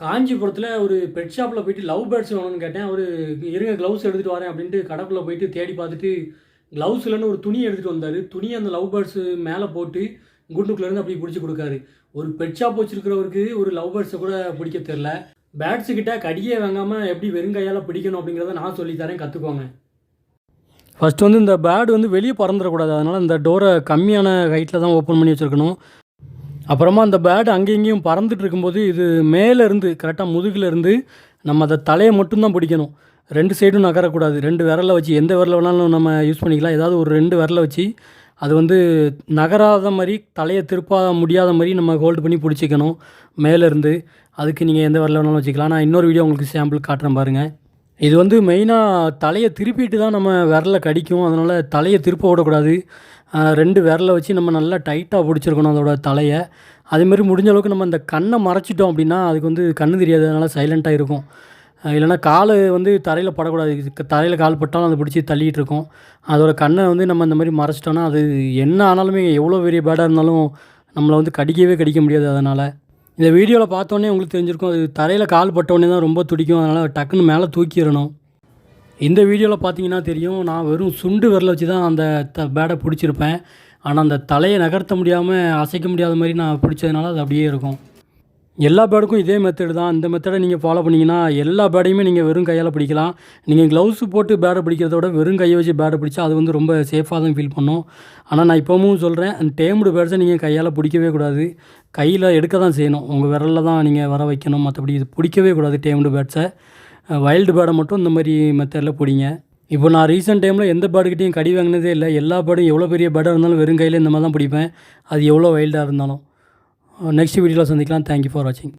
காஞ்சிபுரத்தில் ஒரு பெட் ஷாப்பில் போயிட்டு லவ் பேர்ட்ஸ் வேணும்னு கேட்டேன். அவர் இருங்க க்ளவுஸ் எடுத்துகிட்டு வரேன் அப்படின்ட்டு கடைக்குள்ளே போயிட்டு தேடி பார்த்துட்டு க்ளவுஸ் இல்லைன்னு ஒரு துணி எடுத்துகிட்டு வந்தார். துணியை அந்த லவ் பேர்ட்ஸ் மேலே போட்டு குண்டுக்குள்ளேருந்து அப்படி பிடிச்சி கொடுக்காரு. ஒரு பெட் ஷாப் வச்சுருக்கிறவருக்கு ஒரு லவ் பேர்ட்ஸை கூட பிடிக்க தெரில பேட்ஸு கிட்ட கடியே வாங்காமல் எப்படி வெறுங்கையால் பிடிக்கணும் அப்படிங்கிறத நான் சொல்லித்தரேன் கற்றுக்கோங்க ஃபஸ்ட் வந்து இந்த பேட் வந்து வெளியே பறந்துடக்கூடாது. அதனால் இந்த டோரை கம்மியான ஹைட்டில் தான் ஓப்பன் பண்ணி வச்சுருக்கணும். அப்புறமா அந்த பேர்டு அங்கேயும் இங்கேயும் பறந்துட்டு இருக்கும்போது இது மேலே இருந்து கரெக்டாக முதுகில் இருந்து நம்ம அதை தலையை மட்டும்தான் பிடிக்கணும். ரெண்டு சைடும் நகரக்கூடாது. ரெண்டு விரலை வச்சு எந்த விரல வேணாலும் நம்ம யூஸ் பண்ணிக்கலாம். ஏதாவது ஒரு ரெண்டு விரலை வச்சு அது வந்து நகராத மாதிரி தலையை திருப்பாத முடியாத மாதிரி நம்ம ஹோல்டு பண்ணி பிடிச்சிக்கணும் மேலேருந்து. அதுக்கு நீங்கள் எந்த விரல வேணாலும் வச்சுக்கலாம். நான் இன்னொரு வீடியோ உங்களுக்கு சாம்பிள் காட்டுறேன் பாருங்கள் இது வந்து மெயினாக தலையை திருப்பிட்டு தான் நம்ம விரலை கடிக்கும். அதனால் தலையை திருப்ப விடக்கூடாது. ரெண்டு விரலை வச்சு நம்ம நல்லா டைட்டாக பிடிச்சிருக்கணும் அதோட தலையை. அதேமாரி முடிஞ்ச அளவுக்கு நம்ம இந்த கண்ணை மறைச்சிட்டோம் அப்படின்னா அதுக்கு வந்து கண்ணு தெரியாது. அதனால் சைலண்ட்டாக இருக்கும். இல்லைனா இல்லைன்னா கால் வந்து தரையில் படக்கூடாது. தரையில் கால் பட்டாலும் அதை பிடிச்சி தள்ளிட்டு இருக்கும். அதோட கண்ணை வந்து நம்ம இந்த மாதிரி மறைச்சிட்டோன்னா அது என்ன ஆனாலுமே எவ்வளோ பெரிய பேடாக இருந்தாலும் நம்மளை வந்து கடிக்கவே கடிக்க முடியாது அதனால். இந்த வீடியோவில் பார்த்தோன்னே உங்களுக்கு தெரிஞ்சிருக்கும். அது தரையில் கால் பட்டோடனே தான் ரொம்ப துடிக்கும். அதனால் டக்குன்னு மேலே தூக்கிடணும். இந்த வீடியோவில் பார்த்தீங்கன்னா தெரியும். நான் வெறும் சுண்டு விரல வச்சு தான் அந்த த பேடை பிடிச்சிருப்பேன். ஆனால் அந்த தலையை நகர்த்த முடியாமல் அசைக்க முடியாத மாதிரி நான் பிடிச்சதுனால அது அப்படியே இருக்கும். எல்லா பேடுக்கும் இதே மெத்தடு தான். இந்த மெத்தடை நீங்கள் ஃபாலோ பண்ணிங்கன்னா எல்லா பேடையுமே நீங்கள் வெறும் கையால் பிடிக்கலாம். நீங்கள் க்ளவுஸ் போட்டு பேடை பிடிக்கிறத விட வெறும் கையை வச்சு பேடை பிடிச்சா அது வந்து ரொம்ப சேஃபாக தான் ஃபீல் பண்ணும். ஆனால் நான் இப்போவும் சொல்கிறேன் அந்த டேம்டு பேட்ஸை நீங்கள் கையால் பிடிக்கவே கூடாது. கையில் எடுக்க தான் செய்யணும். உங்கள் விரலில் தான் நீங்கள் வர வைக்கணும். மற்றபடி இது பிடிக்கவே கூடாது டேம்டு பேட்ஸை வைல்டு பேடை மட்டும் இந்த மாதிரி மெத்தடில் பிடிங்க. இப்போ நான் ரீசெண்ட் டைமில் எந்த பேடுக்கிட்டையும் கடி வாங்கினதே இல்லை. எல்லா பேடும் எவ்வளோ பெரிய பேடாக இருந்தாலும் வெறும் கையில் இந்த மாதிரி தான் பிடிப்பேன். அது எவ்வளோ வைல்டாக இருந்தாலும். நெக்ஸ்ட் வீடியோவில் சந்திக்கலாம் தேங்க்யூ ஃபார் வாட்சிங்